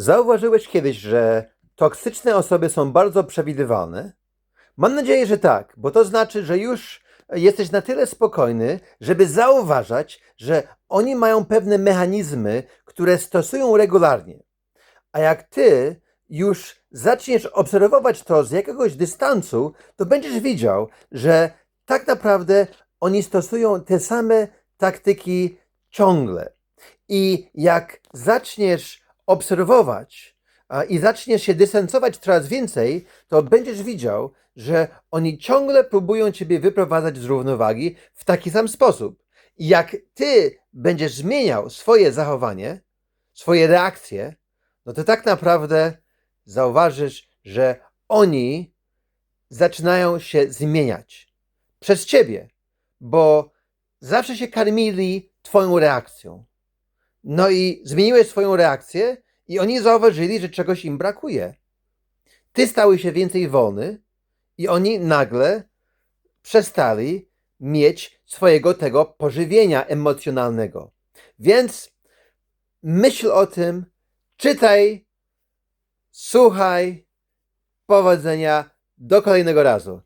Zauważyłeś kiedyś, że toksyczne osoby są bardzo przewidywalne? Mam nadzieję, że tak, bo to znaczy, że już jesteś na tyle spokojny, żeby zauważać, że oni mają pewne mechanizmy, które stosują regularnie. A jak ty już zaczniesz obserwować to z jakiegoś dystansu, to będziesz widział, że tak naprawdę oni stosują te same taktyki ciągle. I jak zaczniesz obserwować i zaczniesz się dystansować coraz więcej, to będziesz widział, że oni ciągle próbują ciebie wyprowadzać z równowagi w taki sam sposób. I jak ty będziesz zmieniał swoje zachowanie, swoje reakcje, no to tak naprawdę zauważysz, że oni zaczynają się zmieniać przez ciebie, bo zawsze się karmili twoją reakcją. No i zmieniłeś swoją reakcję i oni zauważyli, że czegoś im brakuje. Ty stałeś się więcej wolny i oni nagle przestali mieć swojego tego pożywienia emocjonalnego. Więc myśl o tym, czytaj, słuchaj, powodzenia, do kolejnego razu.